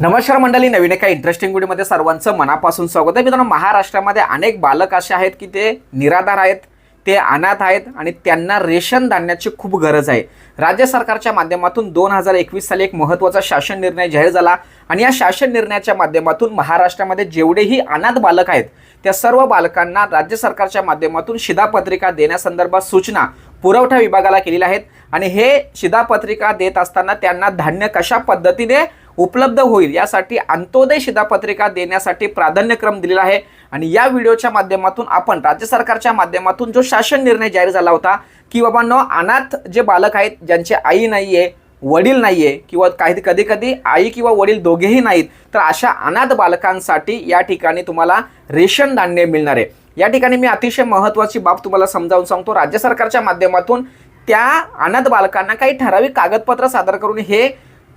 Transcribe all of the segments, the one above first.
नमस्कार मंडळी नवीन एका इंटरेस्टिंग व्हिडिओमध्ये सर्वांचं मनापासून स्वागत आहे. मित्रांनो महाराष्ट्रामध्ये अनेक बालक असे आहेत की ते निराधार आहेत ते अनाथ आहेत आणि त्यांना रेशन धान्याची खूप गरज आहे. राज्य सरकारच्या माध्यमातून दोन हजार एकवीस साली एक महत्त्वाचा शासन निर्णय जाहीर झाला आणि या शासन निर्णयाच्या माध्यमातून महाराष्ट्रामध्ये जेवढेही अनाथ बालक आहेत त्या सर्व बालकांना राज्य सरकारच्या माध्यमातून शिधापत्रिका देण्यासंदर्भात सूचना पुरवठा विभागाला केलेल्या आहेत. आणि हे शिधापत्रिका देत असताना त्यांना धान्य कशा पद्धतीने उपलब्ध होईल यासाठी अंत्योदय शिधापत्रिका देण्यासाठी प्राधान्यक्रम दिलेला आहे. आणि या व्हिडिओच्या माध्यमातून आपण राज्य सरकारच्या माध्यमातून जो शासन निर्णय जाहीर झाला होता की बाबांनो अनाथ जे बालक आहेत ज्यांची आई नाही आहे वडील नाही आहे किंवा काही कधी कधी आई किंवा वडील दोघेही नाहीत तर अशा अनाथ बालकांसाठी या ठिकाणी तुम्हाला रेशन धान्य मिळणार आहे. या ठिकाणी मी अतिशय महत्त्वाची बाब तुम्हाला समजावून सांगतो. राज्य सरकारच्या माध्यमातून त्या अनाथ बालकांना काही ठराविक कागदपत्र सादर करून हे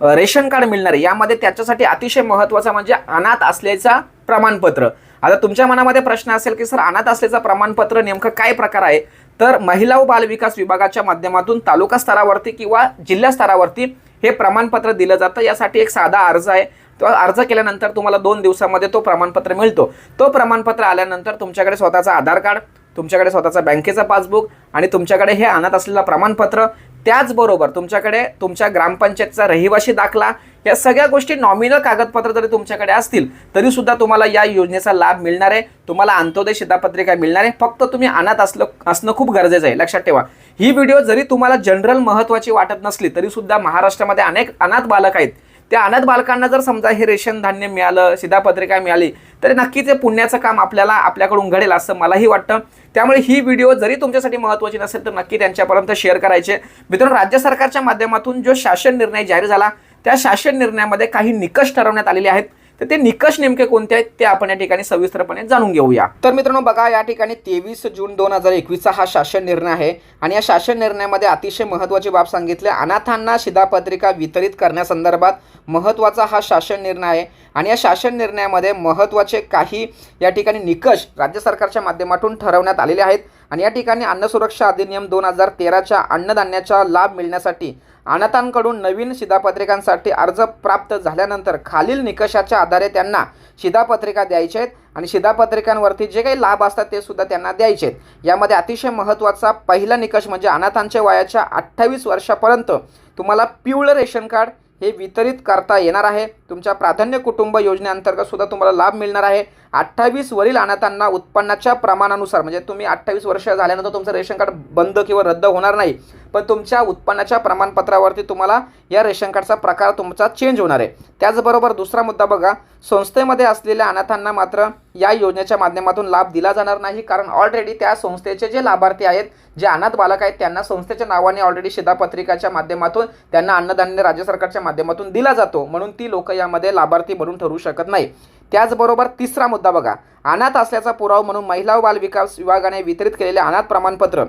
रेशन कार्ड मिळणार आहे. यामध्ये त्याच्यासाठी अतिशय महत्त्वाचा म्हणजे अनाथ असल्याचा प्रमाणपत्र. आता तुमच्या मनामध्ये प्रश्न असेल की सर अनाथ असल्याचं प्रमाणपत्र नेमकं काय प्रकार आहे? तर महिला व बालविकास विभागाच्या माध्यमातून तालुका स्तरावरती किंवा जिल्हा स्तरावरती हे प्रमाणपत्र दिलं जातं. यासाठी एक साधा अर्ज आहे. तो अर्ज केल्यानंतर तुम्हाला दोन दिवसामध्ये तो प्रमाणपत्र मिळतो. तो प्रमाणपत्र आल्यानंतर तुमच्याकडे स्वतःचा आधार कार्ड तुमच्याकडे स्वतःचा बँकेचा पासबुक आणि तुमच्याकडे हे आणत असलेलं प्रमाणपत्र त्याचबरोबर तुमच्याकडे तुमच्या ग्रामपंचायतचा रहिवाशी दाखला या सगळ्या गोष्टी नॉमिनल कागदपत्र जरी तुमच्याकडे असतील तरी सुद्धा तुम्हाला या योजनेचा लाभ मिळणार आहे. तुम्हाला अंत्योदय शिधापत्रिका मिळणार आहे. फक्त तुम्ही अनाथ असलं असणं खूप गरजेचं आहे. लक्षात ठेवा. ही व्हिडिओ जरी तुम्हाला जनरल महत्त्वाची वाटत नसली तरी सुद्धा महाराष्ट्रामध्ये अनेक अनाथ बालक आहेत. त्या अनाथ बालकांना जर समजा हे रेशन धान्य मिळालं शिधापत्रिका मिळाली तर नक्कीच हे पुण्याचं काम आपल्याला आपल्याकडून घडेल असं मलाही वाटतं. त्यामुळे ही व्हिडिओ जरी तुमच्यासाठी महत्त्वाची नसेल तर नक्की त्यांच्यापर्यंत शेअर करायचे. मित्रांनो राज्य सरकारच्या माध्यमातून जो शासन निर्णय जाहीर झाला त्या शासन निर्णयामध्ये काही निकष ठरवण्यात आलेले आहेत. तर ते निकष नेमके कोणते आहेत ते आपण या ठिकाणी सविस्तरपणे जाणून घेऊया. तर मित्रांनो बघा या ठिकाणी तेवीस जून दोन हजार एकवीसचा हा शासन निर्णय आहे आणि या शासन निर्णयामध्ये अतिशय महत्त्वाची बाब सांगितली अनाथांना शिधापत्रिका वितरित करण्यासंदर्भात महत्त्वाचा हा शासन निर्णय आहे आणि या शासन निर्णयामध्ये महत्त्वाचे काही या ठिकाणी निकष राज्य सरकारच्या माध्यमातून ठरवण्यात आलेले आहेत. आणि या ठिकाणी अन्न सुरक्षा अधिनियम दोन हजार तेराच्या अन्नधान्याचा लाभ मिळण्यासाठी अनाथांकडून नवीन शिधापत्रिकांसाठी अर्ज प्राप्त झाल्यानंतर खालील निकषाच्या आधारे त्यांना शिधापत्रिका द्यायचे आहेत आणि शिधापत्रिकांवरती जे काही लाभ असतात ते सुद्धा त्यांना द्यायचे आहेत यामध्ये अतिशय महत्त्वाचा पहिला निकष म्हणजे अनाथांच्या वयाच्या अठ्ठावीस वर्षापर्यंत तुम्हाला पिवळं रेशन कार्ड हे वितरित करता येणार आहे. तुमच्या प्राधान्य कुटुंब योजनेअंतर्गत सुद्धा तुम्हाला लाभ मिळणार आहे. अठ्ठावीस वरील अनाथांना उत्पन्नाच्या प्रमाणानुसार म्हणजे तुम्ही अठ्ठावीस वर्ष झाल्यानंतर तुमचं रेशन कार्ड बंद किंवा रद्द होणार नाही पण तुमच्या उत्पन्नाच्या प्रमाणपत्रावरती तुम्हाला या रेशन कार्डचा प्रकार तुमचा चेंज होणार आहे. त्याचबरोबर दुसरा मुद्दा बघा. संस्थेमध्ये असलेल्या अनाथांना मात्र या योजनेच्या माध्यमातून लाभ दिला जाणार नाही कारण ऑलरेडी त्या संस्थेचे जे लाभार्थी आहेत जे अनाथ बालक आहेत त्यांना संस्थेच्या नावाने ऑलरेडी शिधापत्रिकाच्या माध्यमातून त्यांना अन्नधान्य राज्य सरकारच्या माध्यमातून दिला जातो. म्हणून ती लोक यामध्ये लाभार्थी म्हणून ठरू शकत नाही. त्याचबरोबर तिसरा मुद्दा बघा. अनाथ असल्याचा पुरावा म्हणून महिला व बाल विकास विभागाने वितरित केलेले अनाथ प्रमाणपत्र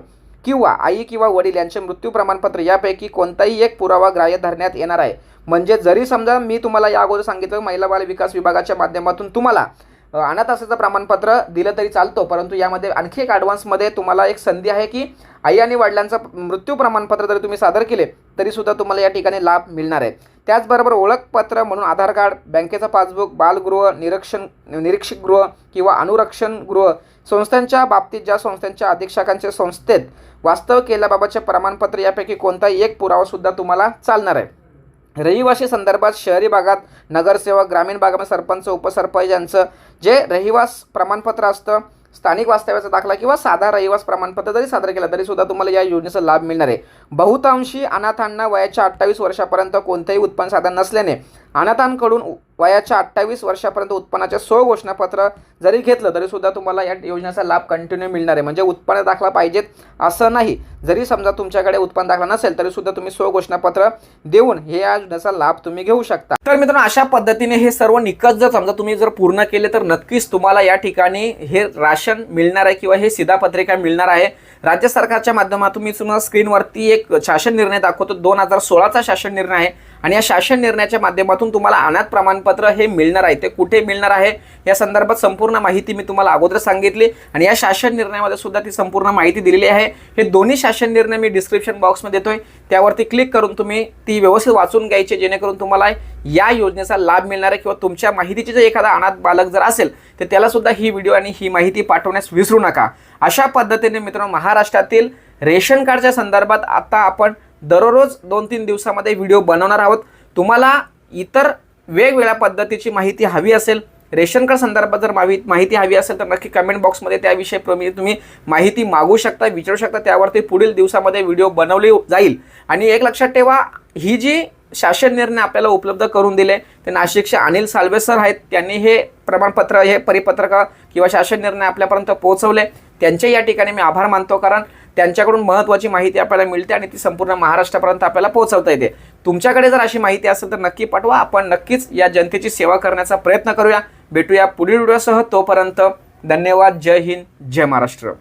किंवा आई किंवा वडील यांचे मृत्यू प्रमाणपत्र यापैकी कोणताही एक पुरावा ग्राह्य धरण्यात येणार आहे. म्हणजे जरी समजा मी तुम्हाला या अगोदर सांगितलं महिला बाल विकास विभागाच्या माध्यमातून तुम्हाला अनाथ असल्याचं प्रमाणपत्र दिलं तरी चालतो परंतु यामध्ये आणखी एक ॲडव्हान्समध्ये तुम्हाला एक संधी आहे की आई आणि वडिलांचं मृत्यू प्रमाणपत्र जरी तुम्ही सादर केले तरीसुद्धा तुम्हाला या ठिकाणी लाभ मिळणार आहे. त्याचबरोबर ओळखपत्र म्हणून आधार कार्ड बँकेचं पासबुक बालगृह निरीक्षण गृह किंवा अनुरक्षण गृह संस्थांच्या बाबतीत ज्या संस्थांच्या अधीक्षकांच्या संस्थेत वास्तव केल्याबाबतचे प्रमाणपत्र यापैकी कोणताही एक पुरावासुद्धा तुम्हाला चालणार आहे. रहिवासी संदर्भात शहरी भागात नगरसेवक ग्रामीण भागामध्ये सरपंच उपसरपंच यांचं जे रहिवास प्रमाणपत्र असतं स्थानिक वास्तव्याचा दाखला किंवा साधा रहिवास प्रमाणपत्र जरी सादर केला तरी सुद्धा तुम्हाला या योजनेचा लाभ मिळणार आहे. बहुतांशी अनाथांना वयाच्या अठ्ठावीस वर्षापर्यंत कोणतेही उत्पन्न साधन नसल्याने अनाथांकडून वयाच्या अठ्ठावीस वर्षापर्यंत उत्पन्नाचे सोळ घोषणापत्र जरी घेतलं तरीसुद्धा तुम्हाला या योजनेचा लाभ कंटिन्यू मिळणार आहे. म्हणजे उत्पन्न दाखला पाहिजेत असं नाही. जरी समजा तुमच्याकडे उत्पन्न दाखला नसेल तरीसुद्धा तुम्ही सोळ घोषणापत्र देऊन हे या योजनेचा लाभ तुम्ही घेऊ शकता. तर मित्रांनो अशा पद्धतीने हे सर्व निकष जर समजा तुम्ही जर पूर्ण केले तर नक्कीच तुम्हाला या ठिकाणी हे राशन मिळणार आहे किंवा हे सिधापत्रिका मिळणार आहे. राज्य सरकारच्या माध्यमातून मी तुम्हाला स्क्रीनवरती एक शासन निर्णय दाखवतो. दोन हजार सोळाचा शासन निर्णय आहे. आणि या शासन निर्णयाच्या माध्यमातून तुम्हाला अनाथ प्रमाणपत्र हे मिळणार आहे ते कुठे मिळणार आहे या संदर्भात संपूर्ण माहिती मी तुम्हाला अगोदर सांगितली आणि या शासन निर्णयामध्ये सुद्धा ती संपूर्ण माहिती दिलेली आहे. हे दोन्ही शासन निर्णय मी डिस्क्रिप्शन बॉक्समध्ये देतोय. त्यावरती क्लिक करून तुम्ही ती व्यवस्थित वाचून घ्यायची जेणेकरून तुम्हाला या योजनेचा लाभ मिळणार आहे किंवा तुमच्या माहितीचे जर एखादा अनाथ बालक जर असेल तर त्याला सुद्धा ही व्हिडिओ आणि ही माहिती पाठवण्यास विसरू नका. अशा पद्धतीने मित्रांनो महाराष्ट्रातील रेशन कार्डच्या संदर्भात आता आपण दररोज दोन तीन दिवसामध्ये व्हिडिओ बनवणार आहोत. तुम्हाला इतर वेगवेगळ्या पद्धतीची माहिती हवी असेल रेशन कार्ड संदर्भात जर माहि माहिती हवी असेल तर नक्की कमेंट बॉक्समध्ये त्याविषयी प्रमी तुम्ही माहिती मागू शकता विचारू शकता त्यावरती पुढील दिवसामध्ये व्हिडिओ बनवली जाईल. आणि एक लक्षात ठेवा ही जी शासन निर्णय आपल्याला उपलब्ध करून दिले. ते नाशिकचे अनिल साल्वे सर आहेत त्यांनी हे प्रमाणपत्र हे परिपत्रक किंवा शासन निर्णय आपल्यापर्यंत पोहोचवले. त्यांचे या ठिकाणी मी आभार मानतो कारण त्यांच्याकडून महत्त्वाची माहिती आपल्याला मिळते आणि ती संपूर्ण महाराष्ट्रापर्यंत आपल्याला पोहोचवता येते. तुमच्याकडे जर अशी माहिती असेल तर नक्की पाठवा. आपण नक्कीच या जनतेची सेवा करण्याचा प्रयत्न करूया. भेटूया पुढील व्हिडिओसह. तोपर्यंत धन्यवाद. जय हिंद. जय महाराष्ट्र.